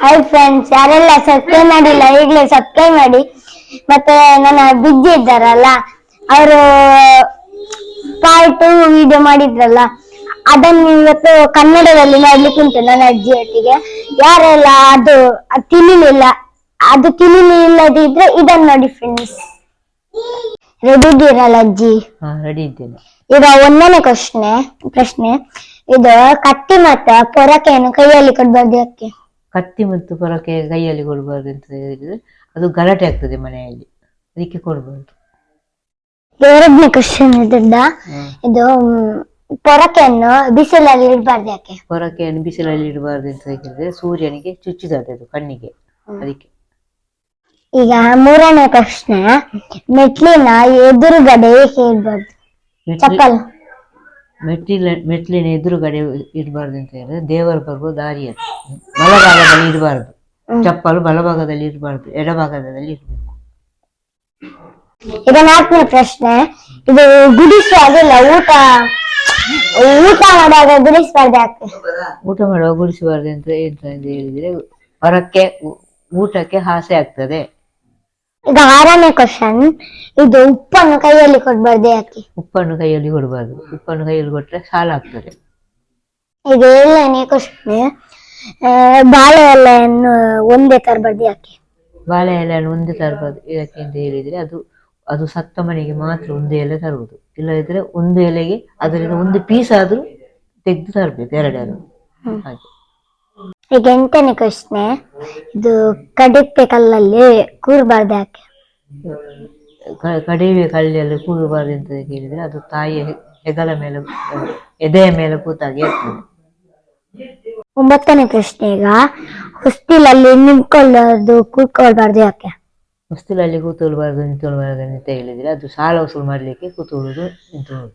Hi friends ಯಾರೆಲ್ಲ subscribe ಮಾಡಿಲ್ಲ ಈಗಲೇ ಸಬ್ಸ್ಕ್ರೈಬ್ ಮಾಡಿ. ಮತ್ತೆ ನನ್ನ ಬಿಜ್ಜಿ ಇದ್ದಾರಲ್ಲ ಅವರು ಪಾರ್ಟ್ ವಿಡಿಯೋ ಮಾಡಿದ್ರಲ್ಲ ಅದನ್ನು ಇವತ್ತು ಕನ್ನಡದಲ್ಲಿ ಮಾಡ್ಲಿಕ್ಕೆ ಉಂಟು ನನ್ನ ಅಜ್ಜಿ ಒಟ್ಟಿಗೆ ಯಾರೆಲ್ಲ ಅದು ತಿಳಿಲಿಲ್ಲ ಅದು ತಿಳಿಲಿಲ್ಲದಿದ್ರೆ ಇದನ್ನ ನೋಡಿ ಫ್ರೆಂಡ್ಸ್ ರೆಡಿ ಇದ್ದೀರಲ್ಲ ಅಜ್ಜಿ? ರೆಡಿ ಇದ್ದೇನೆ. ಈಗ ಒಂದನೇ ಪ್ರಶ್ನೆ ಪ್ರಶ್ನೆ. ಇದು ಕಟ್ಟಿ ಮತ್ತ ಪೊರಕೆಯನ್ನು ಕೈಯಲ್ಲಿ ಕೊಡ್ಬಾರ್ದು ಯಾಕೆ? ಕತ್ತಿ ಮತ್ತು ಪೊರಕೆ ಕೈಯಲ್ಲಿ ಕೊಡಬಾರ್ದು ಅಂತ ಹೇಳಿದ್ರೆ ಅದು ಗಲಾಟೆ ಆಗ್ತದೆ ಮನೆಯಲ್ಲಿ. ಅದಕ್ಕೆ ಕೊಡಬಾರ್ದು. ಎರಡನೇ ಕ್ವಶನ್ ಇದ್ದ ಇದು ಪೊರಕೆಯನ್ನು ಬಿಸಿಲಲ್ಲಿ ಇಡಬಾರ್ದು ಯಾಕೆ? ಪೊರಕೆಯನ್ನು ಬಿಸಿಲಲ್ಲಿ ಇಡಬಾರ್ದು ಅಂತ ಹೇಳಿದ್ರೆ ಸೂರ್ಯನಿಗೆ ಚುಚ್ಚುತ್ತದೆ ಅದು ಕಣ್ಣಿಗೆ. ಅದಕ್ಕೆ. ಈಗ ಮೂರನೇ ಪ್ರಶ್ನೆ ಮೆಟ್ಲಿನ ಎದುರುಗಡೆ ಏಕೆ ಇಡಬಾರ್ದು? ಚಪ್ಪಲ್. ಮೆಟ್ಟಿಲ ಮೆಟ್ಲಿನ ಎದುರುಗಡೆ ಇರಬಾರ್ದು ಅಂತ ಹೇಳಿದ್ರೆ ದೇವರು ಬರುವ ಅದು. ಬಲಭಾಗದಲ್ಲಿ ಇರಬಾರ್ದು. ಚಪ್ಪಲು ಬಲಭಾಗದಲ್ಲಿ ಇರಬಾರ್ದು. ಎಡಭಾಗದಲ್ಲಿ ಇರಬೇಕು. ಈಗ ನಾಲ್ಕನೇ ಪ್ರಶ್ನೆ. ಇದು ಗುಡಿಸುವಾಗಿಲ್ಲ ಊಟ ಊಟ ಮಾಡುವಾಗ ಗುಡಿಸಬಾರ್ದು ಯಾಕೆ? ಊಟ ಮಾಡುವಾಗ ಗುಡಿಸಬಾರ್ದು ಅಂತ ಅಂತ ಹೇಳಿದ್ರೆ ಹೊರಕ್ಕೆ ಊಟಕ್ಕೆ ಹಾಸೆ ಆಗ್ತದೆ. ಈಗ ಆರನೇ ಕ್ವಶನ್ ಇದು ಉಪ್ಪನ್ನು ಕೈಯಲ್ಲಿ ಕೊಡ್ಬಾರ್ದು ಯಾಕೆ? ಉಪ್ಪನ್ನು ಕೈಯಲ್ಲಿ ಕೊಡಬಾರ್ದು. ಉಪ್ಪನ್ನು ಕೈಯಲ್ಲಿ ಕೊಟ್ರೆ ಸಾಲ ಆಗ್ತದೆ ಈಗ ಏಳನೇ ಕ್ವಶನ್ ಬಾಳೆ ಎಲೆಯನ್ನು ಒಂದೇ ತರಬಾರ್ದು ಯಾಕೆ? ಬಾಳೆ ಎಲೆಯನ್ನು ಒಂದೇ ತರಬಾರ್ದು. ಇದಕ್ಕೆ ಅಂತ ಹೇಳಿದ್ರೆ ಅದು ಅದು ಸತ್ತ ಮನೆಗೆ ಮಾತ್ರ ಒಂದು ಎಲೆ ತರುವುದು. ಇಲ್ಲದಿದ್ರೆ ಒಂದು ಎಲೆಗೆ ಅದರಿಂದ ಒಂದು ಪೀಸ್ ಆದ್ರೂ ತೆಗೆದು ತರಬೇಕು ಎರಡೆರಡು ಹಾಗೆ. ಈಗ ಎಂಟನೇ ಪ್ರಶ್ನೆ ಇದು ಕಡಿಪೆ ಕಲ್ಲಲ್ಲಿ ಕೂರಬಾರ್ದು ಯಾಕೆ? ಕ- ಕಡಿಮೆ ಕಲ್ಲಲ್ಲಿ ಕೂರಬಾರ್ದು ಅಂತ ಹೇಳಿದ್ರೆ ಅದು ತಾಯಿಯ ಹೆ- ಹೆಗಲ ಮೇಲೆ ಎದೆಯ ಮೇಲೆ ಕೂತಾಗೆ ಇರ್ತದೆ. ಒಂಬತ್ತನೇ ಪ್ರಶ್ನೆ ಈಗ ಹೊಸ್ತಿಲಲ್ಲಿ ನಿಂತ್ಕೊಳ್ಳೋದು ಕೂತ್ಕೊಳ್ಬಾರ್ದು ಯಾಕೆ? ಹೊಸ್ತಿಲಲ್ಲಿ ಕೂತ್ಕೊಳ್ಬಾರ್ದು ನಿಂತ್ಕೊಳ್ಬಾರ್ದು ಅಂತ ಹೇಳಿದ್ರೆ ಅದು ಸಾಲ ವಸೂಲು ಮಾಡಲಿಕ್ಕೆ ಕೂತ್ಕೊಳ್ಳೋದು ನಿಂತ್ಕೊಳ್ಳೋದು.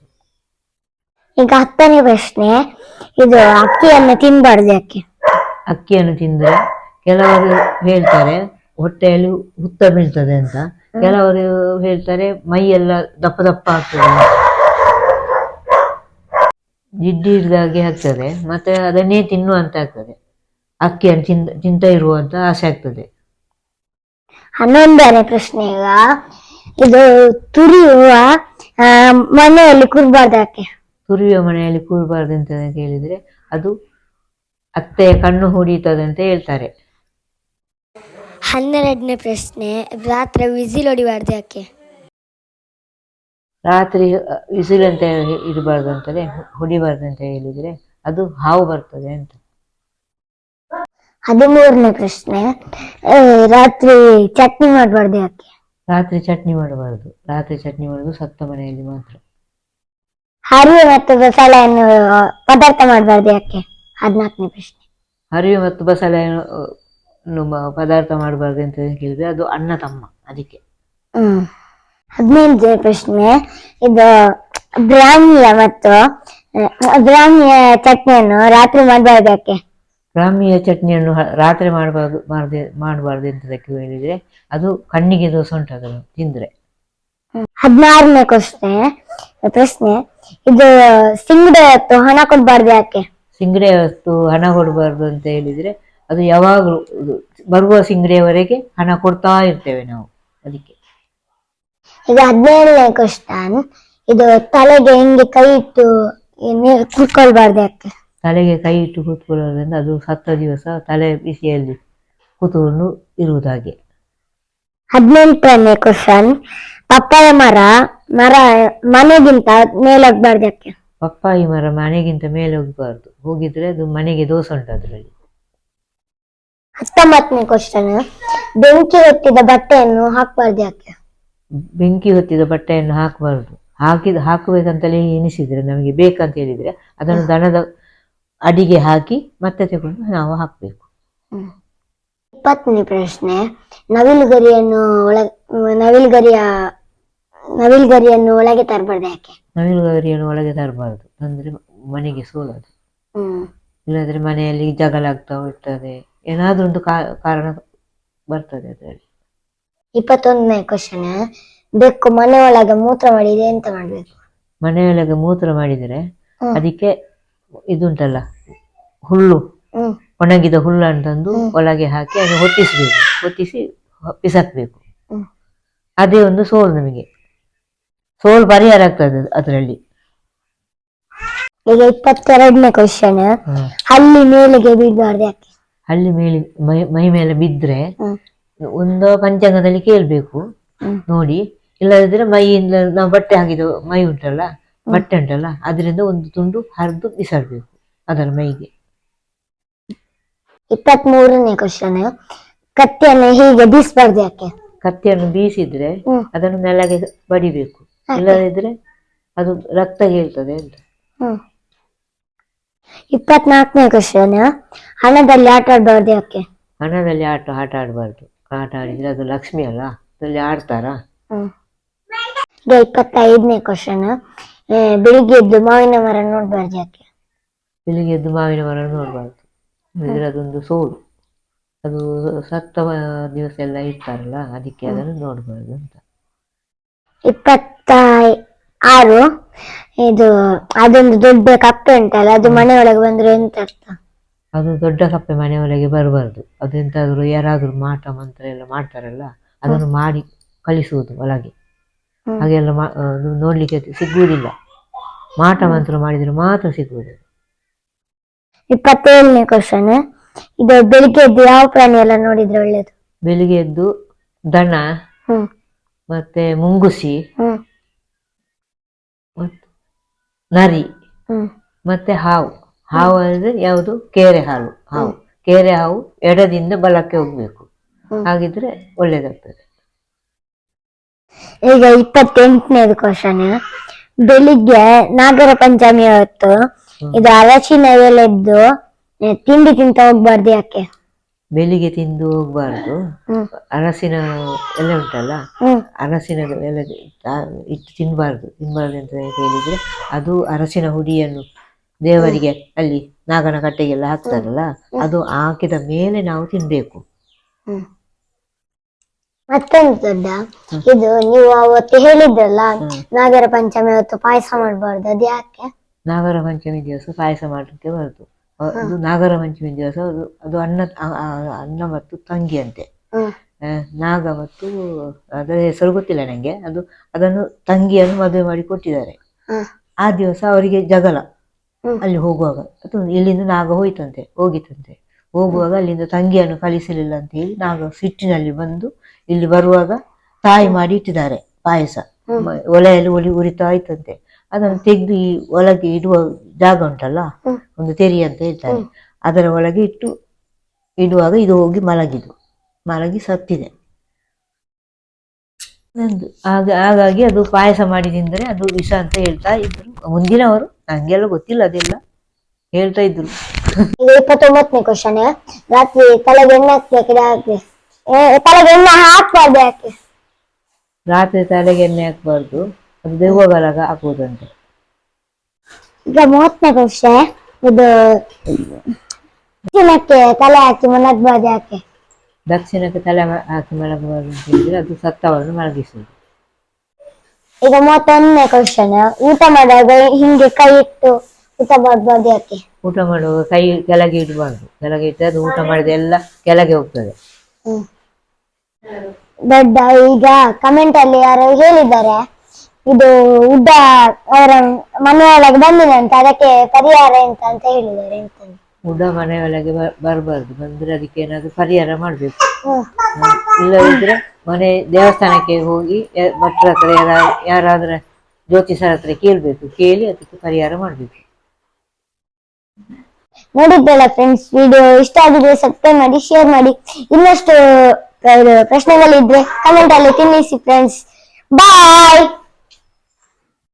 ಈಗ ಹತ್ತನೇ ಪ್ರಶ್ನೆ ಇದು ಅಕ್ಕಿಯನ್ನು ತಿನ್ಬಾರ್ದು ಯಾಕೆ? ಅಕ್ಕಿಯನ್ನು ತಿಂದರೆ ಕೆಲವರು ಹೇಳ್ತಾರೆ ಹೊಟ್ಟೆಯಲ್ಲಿ ಹುತ್ತ ಬೀಳ್ತದೆ ಅಂತ. ಕೆಲವರು ಹೇಳ್ತಾರೆ ಮೈಯೆಲ್ಲ ದಪ್ಪ ದಪ್ಪ ಆಗ್ತದೆ ಜಿಡ್ಡಿ ಹಿಡ್ದಾಗೆ ಆಗ್ತದೆ ಮತ್ತೆ ಅದನ್ನೇ ತಿನ್ನುವಂತ ಆಗ್ತದೆ. ಅಕ್ಕಿಯನ್ನು ತಿನ್ ತಿಂತ ಇರುವಂತ ಆಸೆ ಆಗ್ತದೆ. ಹನ್ನೊಂದನೇ ಪ್ರಶ್ನೆ ಈಗ. ಇದು ತುರಿಯುವ ಮನೆಯಲ್ಲಿ ಕೂರ್ಬಾರ್ದು ಯಾಕೆ? ತುರಿಯುವ ಮನೆಯಲ್ಲಿ ಕೂರಬಾರ್ದು ಅಂತ ಹೇಳಿದ್ರೆ ಅದು ಅತ್ತೆಯ ಕಣ್ಣು ಹೊಡೀತದೆ ಅಂತ ಹೇಳ್ತಾರೆ. ಹನ್ನೆರಡನೇ ಪ್ರಶ್ನೆ ರಾತ್ರಿ ವಿಸಿಲ್ ಹೊಡಿಬಾರ್ದು ಯಾಕೆ? ರಾತ್ರಿ ವಿಸಿಲ್ ಅಂತ ಇರಬಾರ್ದು ಅಂತಲೇ ಹೊಡಿಬಾರ್ದು ಅಂತ ಹೇಳಿದ್ರೆ ಅದು ಹಾವು ಬರ್ತದೆ ಅಂತ. ಹದಿಮೂರನೇ ಪ್ರಶ್ನೆ ಆ, ರಾತ್ರಿ ಚಟ್ನಿ ಮಾಡಬಾರ್ದು ಯಾಕೆ? ರಾತ್ರಿ ಚಟ್ನಿ ಮಾಡಬಾರ್ದು. ರಾತ್ರಿ ಚಟ್ನಿ ಮಾಡೋದು ಸತ್ತ ಮನೆಯಲ್ಲಿ ಮಾತ್ರ. ಹರಿವೆ ಮತ್ತು ಬಸಳೆಯನ್ನು ಪದಾರ್ಥ ಮಾಡಬಾರ್ದು ಯಾಕೆ? ಹದಿನಾಲ್ಕನೇ ಪ್ರಶ್ನೆ. ಹರಿವೆ ಮತ್ತು ಬಸಳೆ ಪದಾರ್ಥ ಮಾಡಬಾರ್ದು ಅಂತ ಕೇಳಿದ್ರೆ ಅದು ಅಣ್ಣ ತಮ್ಮ ಅದಕ್ಕೆ. ಹ್ಮ್. ಹದಿನೈದನೇ ಪ್ರಶ್ನೆ ಇದು ಬ್ರಾಹ್ಮಿಯ ಮತ್ತು ಬ್ರಾಹ್ಮಿಯ ಚಟ್ನಿಯನ್ನು ರಾತ್ರಿ ಮಾಡಬಾರ್ದು ಯಾಕೆ? ಬ್ರಾಹ್ಮಿಯ ಚಟ್ನಿಯನ್ನು ಹ- ರಾತ್ರಿ ಮಾಡಬಾರ್ದು ಮಾಡದೆ ಮಾಡಬಾರ್ದು ಅಂತದಕ್ಕೆ ಹೇಳಿದ್ರೆ ಅದು ಕಣ್ಣಿಗೆ ದೋಸೆ ಉಂಟು ತಿಂದ್ರೆ. ಹದಿನಾರನೇ ಪ್ರಶ್ನೆ ಪ್ರಶ್ನೆ ಇದು ಸಿಂಗಡೆ ಹೊತ್ತು ಹಣ ಕೊಡಬಾರ್ದು ಯಾಕೆ? ಸಿಂಗಡೆ ಹೊತ್ತು ಹಣ ಕೊಡಬಾರ್ದು ಅಂತ ಹೇಳಿದ್ರೆ ಅದು ಯಾವಾಗಲೂ ಬರುವ ಸಿಂಗಡೆಯವರೆಗೆ ಹಣ ಕೊಡ್ತಾ ಇರ್ತೇವೆ ನಾವು ಅದಕ್ಕೆ. ಇದು ಹದಿನೇಳನೇ ಕ್ವಶನ್ ಇದು ತಲೆಗೆ ಹೆಂಗೆ ಕೈ ಇಟ್ಟು ಕೂತ್ಕೊಳ್ಬಾರ್ದು ಯಾಕೆ? ತಲೆಗೆ ಕೈ ಇಟ್ಟು ಕೂತ್ಕೊಳ್ಳೋದ್ರಿಂದ ಅದು ಸತ್ತ ದಿವಸ ತಲೆ ಬಿಸಿಯಲ್ಲಿ ಕೂತ್ಕೊಂಡು ಇರುವುದಾಗೆ ಹದಿನೆಂಟನೇ ಕ್ವಶನ್ ಪಪ್ಪಾಯ ಮರ ಮರ ಮನೆಗಿಂತ ಮೇಲಾಗಬಾರ್ದು ಯಾಕೆ? ಪಪ್ಪಾಯಿ ಮರ ಮನೆಗಿಂತ ಮೇಲೆ ಹೋಗಬಾರ್ದು. ಹೋಗಿದ್ರೆ ಅದು ಮನೆಗೆ ದೋಸೆ ಉಂಟು ಅದರಲ್ಲಿ. ಹತ್ತೊಂಬತ್ತನೇ ಕ್ವಶನ್ ಬೆಂಕಿ ಹೊತ್ತಿದ ಬಟ್ಟೆಯನ್ನು ಹಾಕಬಾರ್ದು ಯಾಕೆ? ಬೆಂಕಿ ಹೊತ್ತಿದ ಬಟ್ಟೆಯನ್ನು ಹಾಕಬಾರ್ದು. ಹಾಕಿದ ಹಾಕಬೇಕಂತಲೇ ಎನಿಸಿದ್ರೆ ನಮಗೆ ಬೇಕಂತ ಹೇಳಿದ್ರೆ ಅದನ್ನು ದನದ ಅಡಿಗೆ ಹಾಕಿ ಮತ್ತೆ ತಗೊಂಡು ನಾವು ಹಾಕಬೇಕು. ಇಪ್ಪತ್ತನೇ ಪ್ರಶ್ನೆ. ನವಿಲುಗರಿಯನ್ನು ಒಳ ನವಿಲುಗರಿಯ ನವಿಲುಗರಿಯನ್ನು ಒಳಗೆ ತರಬಾರ್ದು ಯಾಕೆ? ನವಿಲುಗರಿಯನ್ನು ಒಳಗೆ ತರಬಾರ್ದು. ಅಂದ್ರೆ ಮನೆಗೆ ಸೋಲದು. ಹ್ಮ್. ಇಲ್ಲಾಂದ್ರೆ ಮನೆಯಲ್ಲಿ ಜಗಳ ಆಗ್ತಾ ಹೋಗ್ತದೆ. ಏನಾದ್ರೂ ಒಂದು ಕಾ- ಕಾರಣ ಬರ್ತದೆ ಅದರಲ್ಲಿ. ಇಪ್ಪತ್ತೊಂದನೇ ಕ್ವಶನ್ ಬೆಕ್ಕು ಮನೆ ಒಳಗೆ ಮೂತ್ರ ಮಾಡಿದೆ ಎಂತ ಮಾಡ್ಬೇಕು. ಮನೆಯೊಳಗೆ ಮೂತ್ರ ಮಾಡಿದರೆ ಹ್ಮ್. ಅದಕ್ಕೆ ಇದುಂಟಲ್ಲ ಹುಲ್ಲು. ಹ್ಮ್. ಒಣಗಿದ ಹುಲ್ಲನ್ನು ತಂದು ಒಳಗೆ ಹಾಕಿ ಅದನ್ನು ಹೊತ್ತಿಸಬೇಕು. ಹೊತ್ತಿಸಿ ಹೊ- ಬಿಸಾಕ್ಬೇಕು. ಹ್ಮ್. ಅದೇ ಒಂದು ಸೋಲು ನಮಗೆ. ಸೋಲು ಪರಿಹಾರ ಆಗ್ತದೆ ಅದರಲ್ಲಿ. ಈಗ ಇಪ್ಪತ್ತೆರಡನೇ ಕ್ವಶನ್ ಹಳ್ಳಿ ಹಲ್ಲಿ ಮೇಲೆಗೆ ಯಾಕೆ? ಹಳ್ಳಿ ಮೇಲೆ ಮೈ ಮೈ ಮೇಲೆ ಬಿದ್ರೆ ಒಂದು ಪಂಚಾಂಗದಲ್ಲಿ ಕೇಳ್ಬೇಕು. ನೋಡಿ ಇಲ್ಲದಿದ್ರೆ ಮೈಯಿಂದ ನಾವು ಬಟ್ಟೆ ಹಾಕಿದ ಮೈ ಉಂಟಲ್ಲ ಬಟ್ಟೆ ಉಂಟಲ್ಲ ಅದರಿಂದ ಒಂದು ತುಂಡು ಹರಿದು ಬಿಸಾಡ್ಬೇಕು ಅದರ ಮೈಗೆ. ಇಪ್ಪತ್ತ್ ಮೂರನೇ ಕ್ವಶನ್ ಕತ್ತಿಯನ್ನು ಹೀಗೆ ಬೀಸಬಾರ್ದು ಯಾಕೆ? ಕತ್ತಿಯನ್ನು ಬೀಸಿದ್ರೆ ಅದನ್ನು ನೆಲಗೆ ಬಡಿಬೇಕು. ಇಲ್ಲದಿದ್ರೆ ಅದು ರಕ್ತ ಹೇಳ್ತದೆ ಅಂತ. ಇಪ್ಪತ್ನಾಲ್ಕನೇ ಕ್ವಶನ್ ಹಣದಲ್ಲಿ ಆಟ ಆಡಬಾರ್ದು ಯಾಕೆ? ಹಣದಲ್ಲಿ ಆಟ ಆಟ ಆಡಬಾರ್ದು. ಆಟ ಆಡಿದ್ರೆ ಅದು ಲಕ್ಷ್ಮಿ ಅಲ್ಲ ಅದರಲ್ಲಿ ಆಡ್ತಾರಾ? ಇಪ್ಪತ್ತೈದನೇ ಕ್ವಶನ್ ಬೆಳಿಗ್ಗೆ ಎದ್ದು ಮಾವಿನ ಮರ ನೋಡಬಾರ್ದು ಯಾಕೆ? ಬೆಳಿಗ್ಗೆ ಎದ್ದು ಮಾವಿನ ಮರ ನೋಡಬಾರ್ದು. ಇದ್ರೆ ಅದೊಂದು ಸೋಲು. ಅದು ಸತ್ತ ದಿವಸ ಎಲ್ಲ ಇರ್ತಾರಲ್ಲ ಅದಕ್ಕೆ ಅದನ್ನು ನೋಡಬಾರ್ದು ಅಂತ. ಇಪ್ಪತ್ತ ಆರು ಇದು ಅದೊಂದು ದೊಡ್ಡ ಕಪ್ಪೆ ಉಂಟಲ್ಲ ಅದು ಮನೆ ಒಳಗೆ ಬಂದ್ರೆ ಎಂತ ಅರ್ಥ ಅದು ದೊಡ್ಡ ಕಪ್ಪೆ ಮನೆಯೊಳಗೆ ಬರಬಾರ್ದು. ಎಂತಾದ್ರೂ ಯಾರಾದ್ರೂ ಮಾಟ ಮಂತ್ರ ಎಲ್ಲ ಮಾಡ್ತಾರಲ್ಲ ಅದನ್ನು ಮಾಡಿ ಕಳಿಸುವುದು ಒಳಗೆ. ಹ್ಮ್. ಹಾಗೆಲ್ಲ ಮಾ- ಅದು ನೋಡ್ಲಿಕ್ಕೆ ಸಿಗುವುದಿಲ್ಲ. ಮಾಟ ಮಂತ್ರ ಮಾಡಿದ್ರೆ ಮಾತ್ರ ಸಿಗುವುದು. ಇಪ್ಪತ್ತೇಳನೇ ಕ್ವಶನ್ ಇದು ಬೆಳಿಗ್ಗೆ ಎದ್ದು ಯಾವ ಪ್ರಾಣಿ ಎಲ್ಲ ನೋಡಿದ್ರೆ ಒಳ್ಳೇದು? ಬೆಳಿಗ್ಗೆ ಎದ್ದು ದನ. ಹ್ಮ್. ಮತ್ತೆ ಮುಂಗುಸಿ. ಹ್ಮ್. ನರಿ. ಹ್ಮ್. ಮತ್ತೆ ಹಾವು. ಹಾವು ಅಂದ್ರೆ ಯಾವುದು? ಕೇರೆ ಹಾಲು. ಹಾವು. ಕೆರೆ ಹಾವು ಎಡದಿಂದ ಬಲಕ್ಕೆ ಹೋಗ್ಬೇಕು. ಹ್ಮ್. ಹಾಗಿದ್ರೆ ಒಳ್ಳೇದಾಗ್ತದೆ. ಈಗ ಇಪ್ಪತ್ತೆಂಟನೇದು ಕ್ವಶನ್ ಬೆಳಿಗ್ಗೆ ನಾಗರ ಪಂಚಮಿ ಹೊತ್ತು ಇದು ಅರಶಿನ ಎಲೆದ್ದು ತಿಂಡಿ ತಿಂತ ಹೋಗ್ಬಾರ್ದು ಯಾಕೆ? ಬೆಳಿಗ್ಗೆ ತಿಂದು ಹೋಗ್ಬಾರ್ದು. ಅರಸಿನ ಎಲ್ಲ ಉಂಟಲ್ಲ ಅರಸಿನ ಎಲ್ಲ ಇಟ್ಟು ತಿನ್ನಬಾರ್ದು ತಿನ್ನಬಾರ್ದು ಅಂತ ಹೇಳಿದ್ರೆ ಅದು ಅರಸಿನ ಹುಡಿಯನ್ನು ದೇವರಿಗೆ ಅಲ್ಲಿ ನಾಗನ ಕಟ್ಟೆಗೆಲ್ಲ ಹಾಕ್ತಾರಲ್ಲ ಅದು ಹಾಕಿದ ಮೇಲೆ ನಾವು ತಿನ್ಬೇಕು. ಮತ್ತೊಂದು ದೊಡ್ಡ ಇದು ನೀವು ಅವತ್ತು ಹೇಳಿದ್ರಲ್ಲ ನಾಗರ ಪಂಚಮಿ ಹೊತ್ತು ಪಾಯಸ ಮಾಡಬಾರ್ದು ಅದು ಯಾಕೆ ನಾಗರ ಪಂಚಮಿ ದಿವಸ ಪಾಯಸ ಮಾಡಲಿಕ್ಕೆ ಬರುದು. ಅದು ನಾಗರ ಪಂಚಮಿ ದಿವಸ ಅದು ಅದು ಅನ್ನ ಅನ್ನ ಮತ್ತು ತಂಗಿ ಅಂತೆ ನಾಗ ಮತ್ತು ಅದರ ಹೆಸರು ಗೊತ್ತಿಲ್ಲ ನನಗೆ ಅದು ಅದನ್ನು ತಂಗಿಯನ್ನು ಮದುವೆ ಮಾಡಿ ಕೊಟ್ಟಿದ್ದಾರೆ. ಆ ದಿವಸ ಅವರಿಗೆ ಜಗಳ. ಅಲ್ಲಿ ಹೋಗುವಾಗ ಅದು ಇಲ್ಲಿಂದ ನಾಗ ಹೋಯ್ತಂತೆ ಹೋಗಿತಂತೆ. ಹೋಗುವಾಗ ಅಲ್ಲಿಂದ ತಂಗಿಯನ್ನು ಕಳಿಸಲಿಲ್ಲ ಅಂತ ಹೇಳಿ ನಾಗ ಸಿಟ್ಟಿನಲ್ಲಿ ಬಂದು ಇಲ್ಲಿ ಬರುವಾಗ ತಾಯಿ ಮಾಡಿ ಇಟ್ಟಿದ್ದಾರೆ ಪಾಯಸ. ಒಲೆಯಲ್ಲಿ ಒಲಿ ಉರಿತಾ ಇತ್ತಂತೆ. ಅದನ್ನು ತೆಗೆದು ಈ ಒಳಗೆ ಇಡುವ ಜಾಗ ಉಂಟಲ್ಲ? ಒಂದು ತೆರಿ ಅಂತ ಹೇಳ್ತಾರೆ. ಅದರ ಒಳಗೆ ಇಟ್ಟು ಇಡುವಾಗ ಇದು ಹೋಗಿ ಮಲಗಿದು ಮಲಗಿ ಸತ್ತಿದೆ. ನಂದು ಆಗ ಹಾಗಾಗಿ ಅದು ಪಾಯಸ ಮಾಡಿ ತಿಂದರೆ ಅದು ವಿಷ ಅಂತ ಹೇಳ್ತಾ ಇದ್ರು. ಮುಂದಿನವರು ನಂಗೆಲ್ಲ ಗೊತ್ತಿಲ್ಲ ಅದೆಲ್ಲ ಹೇಳ್ತಾ ಇದ್ರು. ಇಪ್ಪತ್ತೊಂಬತ್ತನೇ ಕ್ವಶನ್ ರಾತ್ರಿ ತಲೆಗೆ ಎಣ್ಣೆ ಹಾಕ್ಬೇಕು ಯಾಕೆ ಏ, ತಲೆಗೆ ಎಣ್ಣೆ ಹಾಕ್ಬಾರ್ದು ಯಾಕೆ? ರಾತ್ರಿ ತಲೆಗೆ ಎಣ್ಣೆ ಹಾಕ್ಬಾರ್ದು. ಅದು ದೆವ್ವಗಳಾಗ ಹಾಕುವುದಂತೆ ಈಗ ಮೂವತ್ತನೇ ಕ್ವಶನ್ ಇದು ದಕ್ಷಿಣಕ್ಕೆ ತಲೆ ಹಾಕಿ ಮಲಗ್ಬಾರ್ದು ಯಾಕೆ ದಕ್ಷಿಣಕ್ಕೆ ತಲೆ ಹಾಕಿ ಮಲಗಬಾರ್ದು ಅಂತ ಹೇಳಿದ್ರೆ ಅದು ಸತ್ತವರನ್ನು ಮಲಗಿಸುವುದು ಈಗ ಮೂವತ್ತೊಂದನೇ ಕ್ವಶನ್ ಊಟ ಮಾಡುವಾಗ ಹಿಂಗೆ ಕೈ ಇಟ್ಟು ಊಟ ಮಾಡಬಾರ್ದು ಯಾಕೆ ಊಟ ಮಾಡುವಾಗ ಕೈ ಕೆಳಗೆ ಇಡಬಾರ್ದು ಕೆಳಗೆ ಇಟ್ಟರೆ ಅದು ಊಟ ಮಾಡಿದ ಎಲ್ಲ ಕೆಳಗೆ ಹೋಗ್ತದೆ. ದೊಡ್ಡ ಈಗ ಕಮೆಂಟ್ ಅಲ್ಲಿ ಯಾರೋ ಹೇಳಿದ್ದಾರೆ ಇದು ಉದ್ದ ಅವರ ಮನೆಯೊಳಗೆ ಬಂದಿದೆ ಅಂತ ಅದಕ್ಕೆ ಪರಿಹಾರ ಎಂತ ಅಂತ ಹೇಳಿದ್ದಾರೆ ಎಂತ? ಉಡ ಮನೆಯೊಳಗೆ ಬರಬಾರ್ದು. ಬಂದ್ರೆ ಅದಕ್ಕೆ ಏನಾದ್ರು ಪರಿಹಾರ ಮಾಡಬೇಕು. ಹ್ಮ್. ಇಲ್ಲದಿದ್ರೆ ಮನೆ ದೇವಸ್ಥಾನಕ್ಕೆ ಹೋಗಿ ಯ- ಭಟ್ರ ಹತ್ರ ಯಾರ ಯಾರಾದ್ರೆ ಜ್ಯೋತಿಷರ ಹತ್ರ ಕೇಳಬೇಕು. ಕೇಳಿ ಅದಕ್ಕೆ ಪರಿಹಾರ ಮಾಡಬೇಕು. ನೋಡಿದ್ದೆಲ್ಲ ಫ್ರೆಂಡ್ಸ್ ವಿಡಿಯೋ ಇಷ್ಟ ಆಗಿದ್ರೆ ಸಬ್ಸ್ಕ್ರೈಬ್ ಮಾಡಿ ಶೇರ್ ಮಾಡಿ. ಇನ್ನಷ್ಟು ಇದು ಪ್ರಶ್ನೆಗಳಿದ್ರೆ ಕಮೆಂಟ್ ಅಲ್ಲಿ ತಿಳಿಸಿ ಫ್ರೆಂಡ್ಸ್ ಬಾಯ್